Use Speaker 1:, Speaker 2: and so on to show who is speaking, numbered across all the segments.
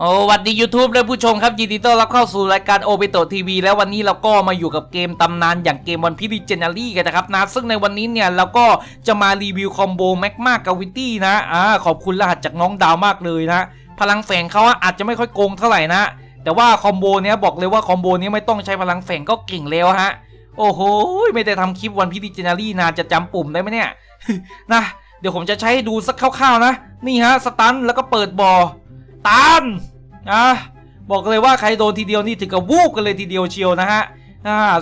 Speaker 1: โอ้วัดดี YouTube และผู้ชมครับยินดีต้อนรับเข้าสู่รายการโอเปโตทีวีแล้ววันนี้เราก็มาอยู่กับเกมตำนานอย่างเกมวันพิริเจนารีกันนะครับนะซึ่งในวันนี้เนี่ยเราก็จะมารีวิวคอมโบแม็กมากาวิตี้นะอ่าขอบคุณรหัสจากน้องดาวมากเลยนะ พลังแฝงเขาอะอาจจะไม่ค่อยโกงเท่าไหร่นะ แต่ว่าคอมโบเนี้ยบอกเลยว่าคอมโบนี้ไม่ต้องใช้พลังแฝงก็เก่งแล้วฮะโอ้โหไม่ได้ทำคลิปวันพิริเจนารีนานจะจำปุ่มได้ไหมเนี่ยนะเดี๋ยวผมจะใช้ให้ดูสักคร่าวๆนะ นี่ฮะสตันแล้วก็เปิดบอ ตันะบอกเลยว่าใครโดนทีเดียวนี่ถึงกับวูบกันเลยทีเดียวเชียวนะฮะ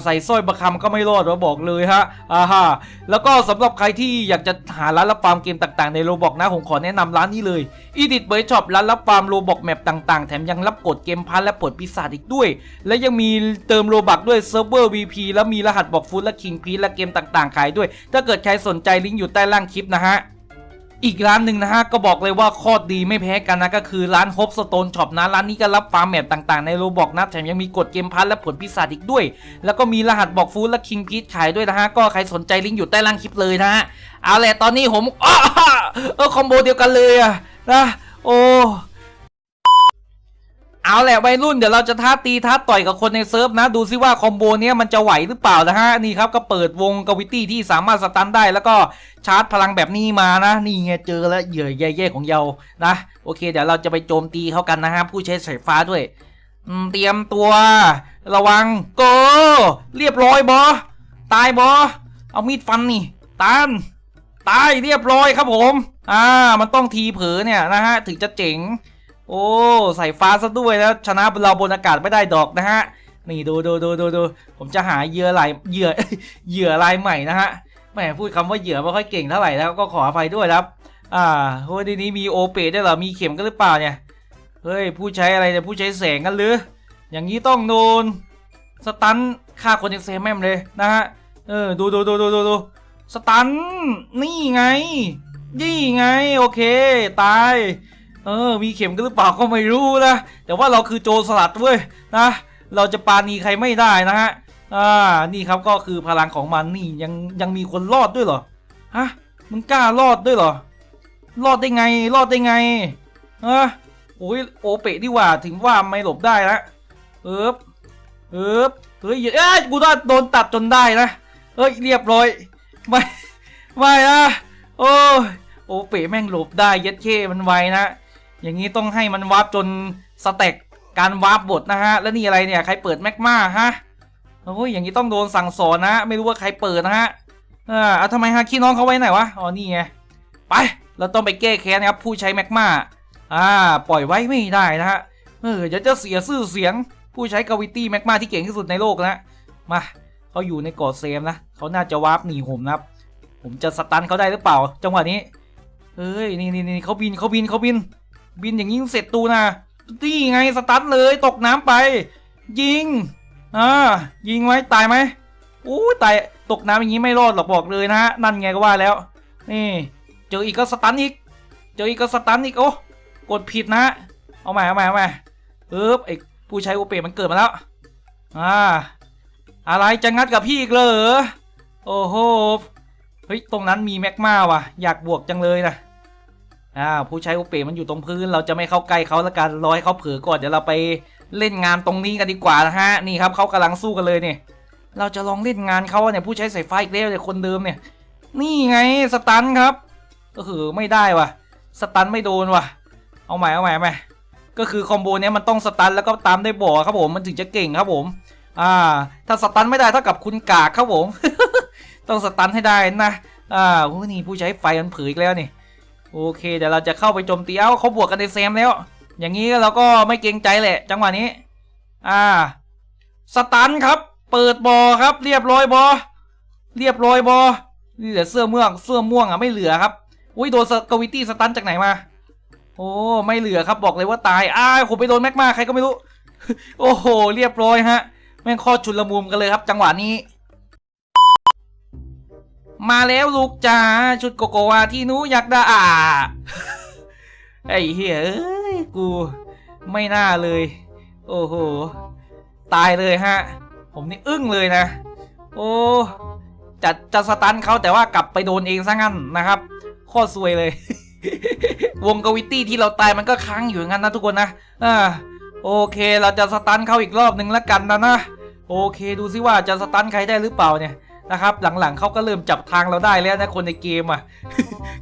Speaker 1: ใส่สร้อยประคำก็ไม่รอดว่าบอกเลยฮะอ่าฮะแล้วก็สำหรับใครที่อยากจะหาร้านรับฟาร์มเกมต่างๆในโรบอกนะผมขอแนะนำร้านนี้เลยอีดิทเบย์ช็อปร้านรับฟาร์มโรบอกแมปต่างๆ แถมยังรับกดเกมพันและปลดปีศาจอีกด้วย และยังมีเติมโรบักด้วยเซิร์ฟเวอร์ VP แล้วมีรหัสบอกฟุตและคิงพีและเกมต่างๆ ขายด้วย ถ้าเกิดใครสนใจลิงก์อยู่ใต้ล่างคลิปนะฮะ อีกร้านหนึ่งนะฮะก็บอกเลยว่าโคตรดีไม่แพ้กันนะก็คือร้านฮ p ปสโตนช็อปนะร้านนี้ก็รับฟาร์มแมปต่างๆในโรบอกนะแถมยังมีกดเกมพัทและผลพิศาจอีกด้วย แล้วก็มีรหัสบอกฟูดและคิงพีทขายด้วยนะฮะก็ใครสนใจลิงก์อยู่ใต้ล่างคลิปเลยนะฮะเอาแหละตอนนี้ผมอ้อเออคอมโบเดียวกันเลยอะนะโอ้ เอาแหละวัยรุ่นเดี๋ยวเราจะท้าตีท้าต่อยกับคนในเซิร์ฟนะ ดูซิว่าคอมโบเนี้ยมันจะไหวหรือเปล่านะฮะนี่ครับก็เปิดวงกาวิตี้ที่สามารถสตันได้ แล้วก็ชาร์จพลังแบบนี้มานะ นี่ไงเจอแล้วเหยื่อแย่ๆของเยานะ โอเค เดี๋ยวเราจะไปโจมตีเขากันนะฮะผู้ใช้สายฟ้าด้วยเตรียมตัว ระวังโกเรียบร้อยบอตายบอเอามีดฟันนี่ตานตายเรียบร้อยครับผม อ่า มันต้องทีเผลอเนี่ยนะฮะถึงจะเจ๋ง โอ้ใส่ฟ้าซะด้วยแล้วชนะเราบนอากาศไม่ได้ดอกนะฮะนี่ดูดูดูดูดูผมจะหาเหยื่อลายเหยื่อเหยื่อลายใหม่นะฮะแหมพูดคำว่าเหยื่อไม่ค่อยเก่งเท่าไหร่แล้วก็ขออภัยด้วยครับ อ่าโอ้ยในนี้มีโอเปด้วยเหรอมีเข็มกันหรือเปล่าเนี่ยเฮ้ยผู้ใช้อะไรเนี่ยผู้ใช้แสงกันหรือ อย่างนี้ต้องโดนสตันฆ่าคนเซมแมมเลยนะฮะเออดูดูดูดูดูดูสตันนี่ไงนี่ไงโอเค ตาย เออ มีเข็มกันหรือเปล่าก็ไม่รู้นะ แต่ว่าเราคือโจรสลัดเว้ยนะ เราจะปาณีใครไม่ได้นะฮะ อ่า นี่ครับก็คือพลังของมันนี่ยังยังมีคนรอดด้วยเหรอ ฮะ มึงกล้ารอดด้วยเหรอ รอดได้ไง รอดได้ไงเออโอ้ยโอเปะดีกว่าถึงว่าไม่หลบได้นะเอ๊บเอ๊บเฮ้ยเอ้ยกูโดนตัดจนได้นะ เอ้ยเรียบร้อย ไม่ไม่นะโอ้ยโอเปะแม่งหลบได้ย็ดเข้มันไวนะ อย่างนี้ต้องให้มันวาร์ปจนสเต็กการวาร์ปบทนะฮะ แล้วนี่อะไรเนี่ยใครเปิดแมกมาฮะโอ้ยอย่างนี้ต้องโดนสั่งสอนนะ ไม่รู้ว่าใครเปิดนะฮะเอ่าเอาทำไมฮะขี้น้องเขาไว้ไหนวะอ๋อนี่ไงไปเราต้องไปแก้แค้นนะครับผู้ใช้แมกมาอ่าปล่อยไว้ไม่ได้นะฮะเออเดี๋ยวจะเสียชื่อเสียงผู้ใช้กาวิตี้แมกมาที่เก่งที่สุดในโลกนะมาเขาอยู่ในเกาะเซมนะเขาน่าจะวาร์ปหนีผมนะครับ ผมจะสตันเขาได้หรือเปล่า จังหวะนี้เอ้ยนี่นี่นี่เขาบินเขาบินเขาบิน บินอย่างนี้เสร็จตูนะนี่ไงสตันเลยตกน้ำไป ยิงอ่ายิงไว้ตายไหมอู้ตายตกน้ำอย่างนี้ไม่รอดหรอกบอกเลยนะฮะนั่นไงก็ว่าแล้ว นี่ เจออีกก็สตันอีก เจออีกก็สตันอีกโอ้กดผิดนะเอาใหม่เอาใหม่เอาใหม่เอ๊บไอผู้ใช้โอเปมันเกิดมาแล้วอ่าอะไรจะงัดกับพี่อีกเลยเหรอโอ้โหเฮ้ยตรงนั้นมีแม็กมาว่ะ อยากบวกจังเลยนะ อ่าผู้ใช้โอเปมันอยู่ตรงพื้น เราจะไม่เข้าใกล้เขาละกันรอให้เขาเผลอก่อนเดี๋ยวเราไปเล่นงานตรงนี้กันดีกว่านะฮะนี่ครับเขากำลังสู้กันเลยเนี่ยเราจะลองเล่นงานเขาเนี่ยผู้ใช้สายไฟอีกแล้วเนี่ยคนเดิมเนี่ย นี่ไงสตันครับ ก็คือไม่ได้ว่ะสตันไม่โดนว่ะ เอาใหม่เอาใหม่เอาใหมก็คือคอมโบเนี้ยมันต้องสตันแล้วก็ตามได้บ่อครับผมมันถึงจะเก่งครับผม อ่า ถ้าสตันไม่ได้เท่ากับคุณกากครับผม ต้องสตันให้ได้นะอ่าโอ้นี่ผู้ใช้ไฟมันเผยอีกแล้วนี่ โอเคเดี๋ยวเราจะเข้าไปโจมตีเอ้าเขาบวกกันในแซมแล้ว อย่างนี้เราก็ไม่เกรงใจแหละ จังหวะนี้ อ่า สตันครับ เปิดบอครับ เรียบร้อยบอ เรียบร้อยบอนี่เหลือเสื้อม่วง เสื้อม่วงอะไม่เหลือครับ อุ้ยโดนกวิตี้สตันจากไหนมา โอ้ไม่เหลือครับบอกเลยว่าตาย อ้าวผมไปโดนแม็กมาใครก็ไม่รู้ โอ้โห เรียบร้อยฮะ แม่งข้อชุนละมุมกันเลยครับ จังหวะนี้ มาแล้วลูกจ๋าชุดโกโกวาที่หนูอยากได้อ่าไอ้เหี้ยเอ้ยกูไม่น่าเลย โอ้โห ตายเลยฮะ ผมนี่อึ้งเลยนะ โอ้จะจะสตันเขาแต่ว่ากลับไปโดนเองซะงั้นนะครับโคตรซวยเลย วงกวิตี้ที่เราตายมันก็ค้างอยู่งั้นนะทุกคนนะอ่าโอเค เราจะสตันเขาอีกรอบหนึ่งแล้วกันนะนะ โอเค ดูซิว่าจะสตันใครได้หรือเปล่าเนี่ย นะครับ หลังๆเขาก็เริ่มจับทางเราได้แล้วนะคนในเกมอะ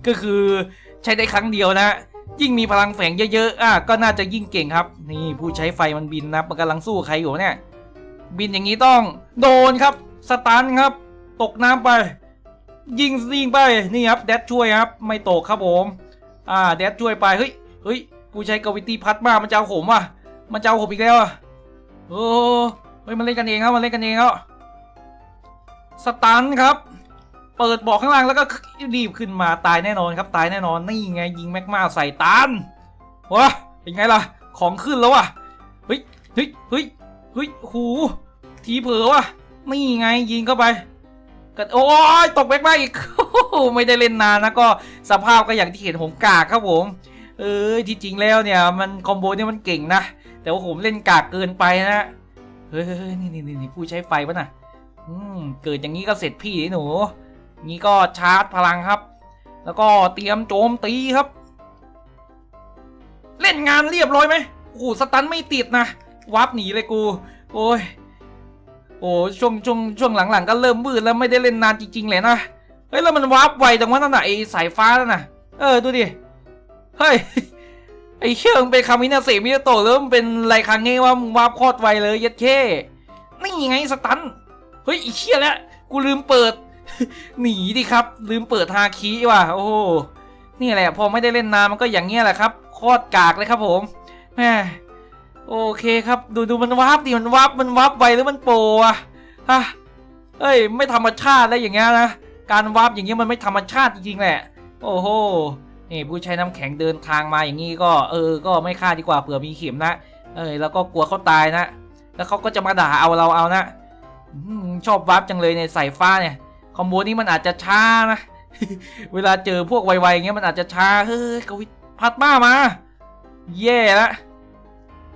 Speaker 1: ก็คือใช้ได้ครั้งเดียวนะยิ่งมีพลังแฝงเยอะๆอะก็น่าจะยิ่งเก่งครับ นี่ผู้ใช้ไฟมันบินนะมันกำลังสู้ใครอยู่เนี่ย บินอย่างนี้ต้องโดนครับสตันครับ ตกน้ำไป ยิงยิงไปนี่ครับแดดช่วยครับ ไม่ตกครับผมอ่าแดดช่วยไปเฮ้ยเฮ้ยผู้ใช้กวิตี้พัดมามันจะเอาผมว่ะมันจะเอาผมอีกแล้วอะโอ้เฮ้ยมันเล่นกันเองครับมันเล่นกันเองครับ สตันครับ เปิดบอกข้างล่างแล้วก็รีบขึ้นมาตายแน่นอนครับ ตายแน่นอนนี่ไงยิงแม็กมาใส่ตันวะเป็นไงล่ะ ของขึ้นแล้วอะเฮ้ยเฮ้ยเฮ้ยเฮ้ยหูทีเผลอว่ะนี่ไงยิงเข้าไปกันโอ้ยตกแม็กมาอีกไม่ได้เล่นนานนะก็สภาพก็อย่างที่เห็นผมกากครับผมเออที่จริงแล้วเนี่ยมันคอมโบเนี่ยมันเก่งนะ แต่ว่าผมเล่นกากเกินไปนะเฮ้ยเฮ้ยเฮ้ยนี่นี่นี่ผู้ใช้ไฟปะน่ะ อืมเกิดอย่างนี้ก็เสร็จพี่หนู นี่ก็ชาร์จพลังครับ แล้วก็เตรียมโจมตีครับ เล่นงานเรียบร้อยไหมโอ้โหสตันไม่ติดนะวับหนีเลยกู โอ้ยโอ้ช่วงช่วงช่วงหลังๆ ก็เริ่มมืดแล้วไม่ได้เล่นนานจริงๆเลยนะเฮ้ยแล้วมันวับไวจังวะนั่นน่ะไอสายฟ้านั่นน่ะ เออดูดิเฮ้ยไอเชื่องเป็นคามินาเซมิโตะแล้วมันเป็นไรครั้งไงว่ามึงวับโคตรไวเลยยัดเข้นี่ไงสตัน เฮ้ยไอเชี่ยแล้วกูลืมเปิด หนีดิครับ ลืมเปิดฮาคิว่ะโอ้โหนี่แหละพอไม่ได้เล่นนานมันก็อย่างเงี้ยแหละครับโคตรกากเลยครับผมแหมโอเคครับ ดูดูมันวับดิมันวับมันวับไวหรือมันโปรอะฮะเอ้ย ไม่ธรรมชาติแล้วอย่างเงี้ยนะการวับอย่างเงี้ยมันไม่ธรรมชาติจริงๆแหละ โอ้โหนี่ผู้ใช้น้ำแข็งเดินทางมาอย่างงี้ก็ เออ ก็ไม่ฆ่าดีกว่าเผื่อมีเข็มนะ เออแล้วก็กลัวเขาตายนะ แล้วเขาก็จะมาด่าเอาเราเอานะ ชอบวับจังเลยในสายฟ้าเนี่ยคอมโบนี้มันอาจจะช้านะ เวลาเจอพวกไวๆอย่างเงี้ยมันอาจจะช้า เฮ้ยกวิพัดมามา แย่ละ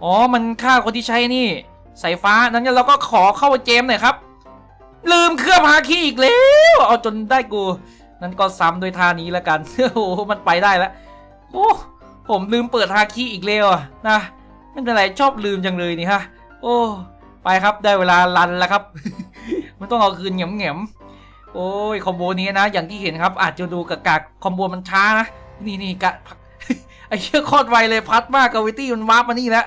Speaker 1: อ๋อ มันฆ่าคนที่ใช้นี่สายฟ้า นั้นเราก็ขอเข้าเจมหน่อยครับ ลืมเครื่องฮาคีอีกแล้ว เอาจนได้กู นั้นก็ซ้ำโดยท่านี้แล้วกัน โอ้โห มันไปได้แล้ว โอ้ ผมลืมเปิดฮาคีอีกแล้วนะ ไม่เป็นไรชอบลืมจังเลยนี่ฮะ โอ้ ไปครับได้เวลารันแล้วครับ มันต้องเอาคืนเหงียมเหงียมๆโอ้ยคอมโบนี้นะ อย่างที่เห็นครับ อาจจะดูกากากคอมโบมันช้านะ นี่นี่กะไอ้เชื่อโคตรไวเลยพัดมากกาวิตี้มันวาร์ปมานี่แล้ว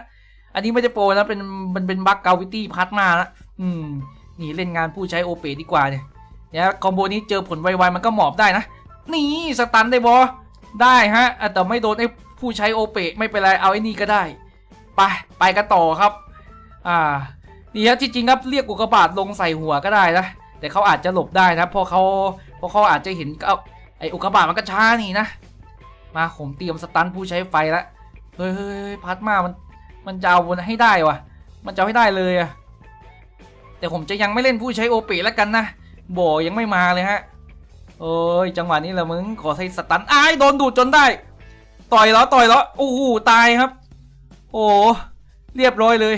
Speaker 1: อันนี้ไม่ได้โปรนะเป็นมันเป็นบั๊กกาวิตี้พัดมาละอืมนี่เล่นงานผู้ใช้โอเปดีกว่าเนี่ยเนี่ยคอมโบนี้เจอผลไวๆมันก็หมอบได้นะ นี่สตันได้บอได้ฮะอะแต่ไม่โดนไอ้ผู้ใช้โอเปไม่เป็นไรเอาไอ้นี่ก็ได้ ไปไปกันต่อครับ อ่า นี่ครับจริงครับเรียกอุกกาบาตลงใส่หัวก็ได้นะแต่เขาอาจจะหลบได้นะเพราะเขาเพราะเขาอาจจะเห็นเอาไอ้อุกกาบาตมันก็ช้านี่นะ มาผมเตรียมสตันผู้ใช้ไฟแล้วเฮ้ยเฮ้ยเฮ้ยพัดมามันมันจะเอาให้ได้วะมันจะเอาให้ได้เลยอะแต่ผมจะยังไม่เล่นผู้ใช้โอเปแล้วกันนะโบยังไม่มาเลยฮะโอ้ยจังหวะนี้ละมึงขอใช้สตันอ้ายโดนดูดจนได้ ต่อยแล้วต่อยแล้วโอ้โหตายครับ โอ้เรียบร้อยเลย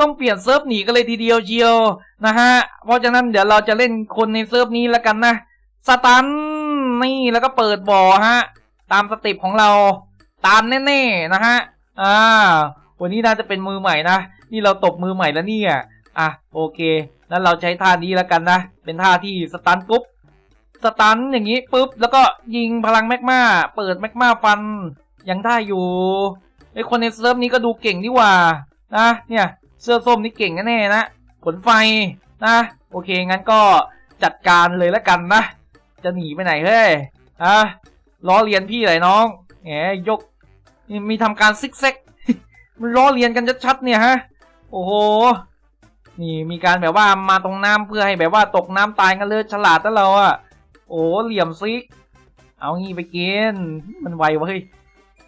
Speaker 1: ต้องเปลี่ยนเซิร์ฟหนีกันเลยทีเดียวเชียวนะฮะ เพราะฉะนั้นเดี๋ยวเราจะเล่นคนในเซิร์ฟนี้แล้วกันนะ สตันนี่แล้วก็เปิดบ่อฮะ ตามสเต็ปของเรา ตามแน่ๆนะฮะ อ่า วันนี้น่าจะเป็นมือใหม่นะ นี่เราตบมือใหม่แล้วเนี่ยอะโอเค แล้วเราใช้ท่านี้แล้วกันนะ เป็นท่าที่สตันปุ๊บ สตันอย่างนี้ปุ๊บ แล้วก็ยิงพลังแมกมาเปิดแมกมาฟัน ยังได้อยู่ไอคนในเซิร์ฟนี้ก็ดูเก่งนี่หว่า นะ เนี่ย สื้อส้มนี่เก่งแน่ๆนะ ผลไฟนะ โอเค งั้นก็จัดการเลยแล้วกันนะ จะหนีไปไหนเฮ้ยอะล้อเลียนพี่ไหนน้องแหมยกนี่มีทำการซิกแซกมันล้อเลียนกันชัดๆเนี่ยฮะ โอ้โห นี่มีการแบบว่ามาตรงน้ำเพื่อให้แบบว่าตกน้ำตายกันเลยฉลาดแต่เราอะโอ้เหลี่ยมซิกเอางี้ไปกินมันไววะเฮ้ย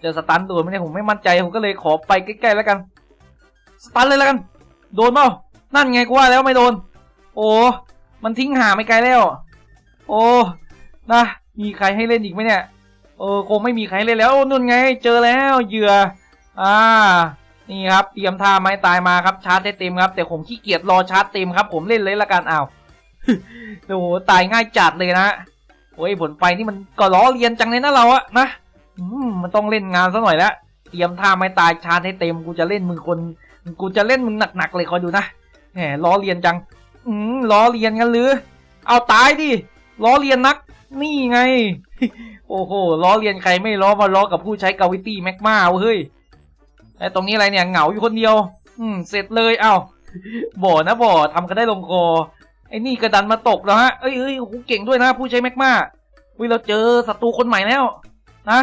Speaker 1: จะสตันโดนไมเนี่ยผมไม่มั่นใจผมก็เลยขอไปใกล้ๆแล้วกัน สตันเลยแล้วกัน โดนเปล่านั่นไงกูว่าแล้วไม่โดน โอ้ มันทิ้งหาไม่ไกลแล้ว โอ้นะมีใครให้เล่นอีกไหมเนี่ยเออคงไม่มีใครเล่นแล้วโอ้นุ่นไง เจอแล้วเหยื่ออ่านี่ครับเตรียมท่าไม้ตายมาครับชาร์จให้เต็มครับ แต่ผมขี้เกียจรอชาร์จเต็มครับ ผมเล่นเลยละกันอ้าวโอ้โหตายง่ายจัดเลยนะโอ้ยผลไฟนี่มันก็ล้อเลียนจังเลยนะเราอะนะอืมมันต้องเล่นงานซะหน่อยละเตรียมท่าไม่ตายชาร์จให้เต็มกูจะเล่นมึงคน กูจะเล่นมึงหนักๆเลยคอยดูนะแหมล้อเลียนจัง อืมล้อเลียนกันหรือ เอาตายดิล้อเลียนนัก นี่ไง โอ้โหล้อเลียนใครไม่ล้อมาล้อกับผู้ใช้กาวิตี้แม็กมาเฮ้ยไอตรงนี้อะไรเนี่ยเหงาอยู่คนเดียว อืม เสร็จเลยเอ้าบ่อนะบ่อทำกันได้ลงคอไอ้นี่กระดันมาตกแล้วฮะเอ้ยเอ้ยโอ้โหเก่งด้วยนะ ผู้ใช้แม็กมาวิเราเจอศัตรูคนใหม่แล้วนะ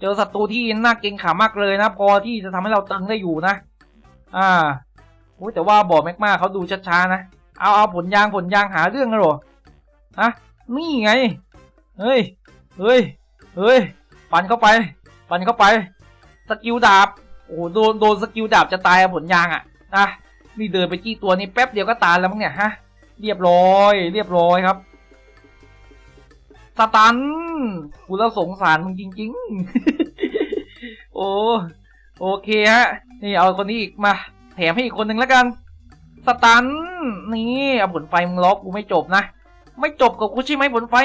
Speaker 1: เจอศัตรูที่น่าเกรงขามากเลยนะ พอที่จะทำให้เราตึงได้อยู่นะ อ่าโอ้ยแต่ว่าบ่อแม็กมาเขาดูช้าๆนะ เอาเอาผลยางผลยางหาเรื่องกันหรอฮะนี่ไง เฮ้ย เฮ้ย เฮ้ยฟันเข้าไปฟันเข้าไป สกิลดาบ โอ้โหโดนโดนสกิลดาบจะตายอะผลยางอะนะนี่เดินไปจี้ตัวนี้แป๊บเดียวก็ตายแล้วมั้งเนี่ยฮะ เรียบร้อย เรียบร้อยครับสตันกูแล้วสงสารมึงจริง ๆ โอ้ โอเคฮะ นี่เอาคนนี้อีกมา แถมให้อีกคนหนึ่งแล้วกัน สตัน นี่เอาผลไฟมึงล็อกกูไม่จบนะ ไม่จบกับกูใช่ไหมผลไฟ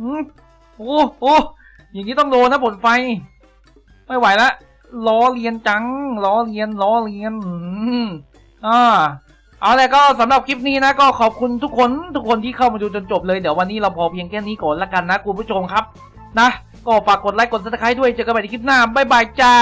Speaker 1: อืมโอ้โอ้อย่างนี้ต้องโดนนะผลไฟ ไม่ไหวละล้อเลียนจังล้อเลียนล้อเลียนอ่าเอาละก็สำหรับคลิปนี้นะก็ขอบคุณทุกคนทุกคนที่เข้ามาดูจนจบเลยเดี๋ยววันนี้เราพอเพียงแค่นี้ก่อนละกันนะคุณผู้ชมครับ นะ ก็ฝากกดไลค์กดซับสไครต์ด้วยเจอกันใหม่ในคลิปหน้าบ๊ายบายจ้า